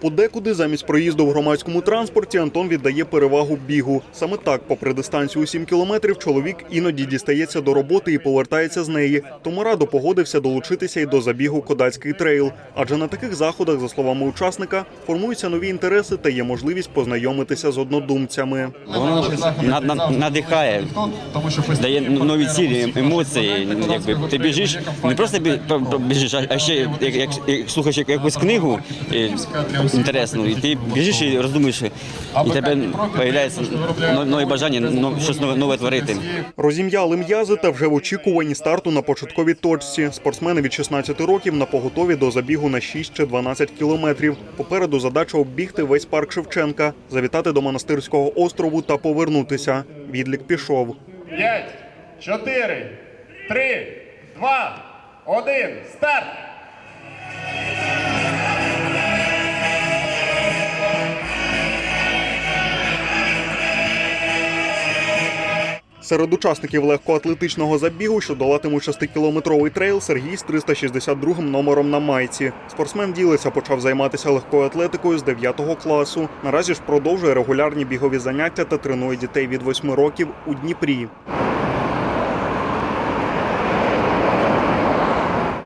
Подекуди замість проїзду в громадському транспорті Антон віддає перевагу бігу. Саме так, попри дистанцію у 7 кілометрів, чоловік іноді дістається до роботи і повертається з неї. Тому радо погодився долучитися й до забігу Кодацький трейл. Адже на таких заходах, за словами учасника, формуються нові інтереси та є можливість познайомитися з однодумцями. Воно на- на- надихає, дає нові цілі, емоції. Якби ти біжиш, не просто бі- про- про- біжиш, а- ще як, слухаєш як- якусь книгу інтересну, і ти біжиш і роздумуєш, і тебе з'являється нове бажання щось нове, нове творити. Розім'яли м'язи та вже в очікуванні старту на початковій точці. Спортсмени від 16 років на поготові до забігу на 6 чи 12 кілометрів. Попереду задача оббігти весь парк Шевченка, завітати до монастирського острову та повернутися. Відлік пішов. П'ять, чотири, три, два, один, старт! Серед учасників легкоатлетичного забігу, що долатимуть 6-кілометровий трейл, Сергій з 362 номером на майці. Спортсмен ділиться, почав займатися легкою атлетикою з 9 класу. Наразі ж продовжує регулярні бігові заняття та тренує дітей від 8 років у Дніпрі.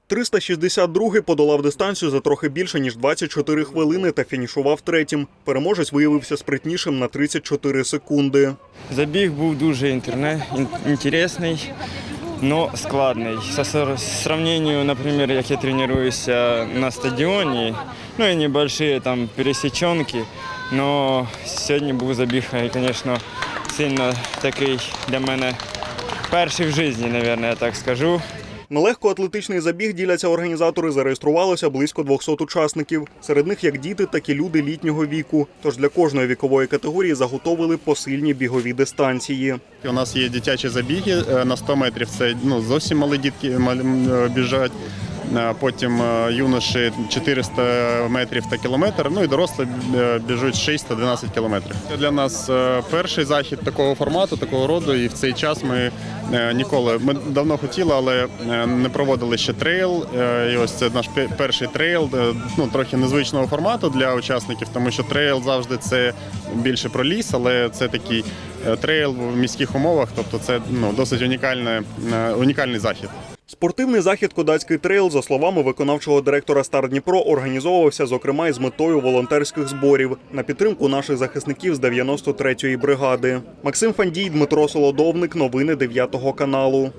362 подолав дистанцію за трохи більше ніж 24 хвилини та фінішував третім. Переможець виявився спритнішим на 34 секунди. Забіг був дуже інтересний, але складний. Сор- сравнению, наприклад, як я тренуюся на стадіоні, ну і небольшие там пересеченки, но сьогодні був забіг, звісно, сильно такий для мене перший в житті, мабуть, я так скажу. На легкоатлетичний забіг діляться організатори. Зареєструвалося близько 200 учасників. Серед них як діти, так і люди літнього віку. Тож для кожної вікової категорії заготовили посильні бігові дистанції. У нас є дитячі забіги е, на 100 метрів. Це ну, зовсім малі дітки е, біжать. Е, Потім е, юноші 400 метрів та кілометр. Ну і дорослі е, біжуть 612 кілометрів. Це для нас перший захід такого формату, такого роду. І в цей час ми ніколи ми давно хотіли, але не проводили ще трейл. І ось це наш перший трейл, ну трохи незвичного формату для учасників, тому що трейл завжди це більше про ліс, але це такий трейл в міських умовах. Тобто це ну досить унікальне, унікальний захід. Спортивний захід Кодацький трейл, за словами виконавчого директора Стар Дніпро, організовувався зокрема із метою волонтерських зборів на підтримку наших захисників з 93-ї бригади. Максим Фандій, Дмитро Солодовник. Новини 9 каналу.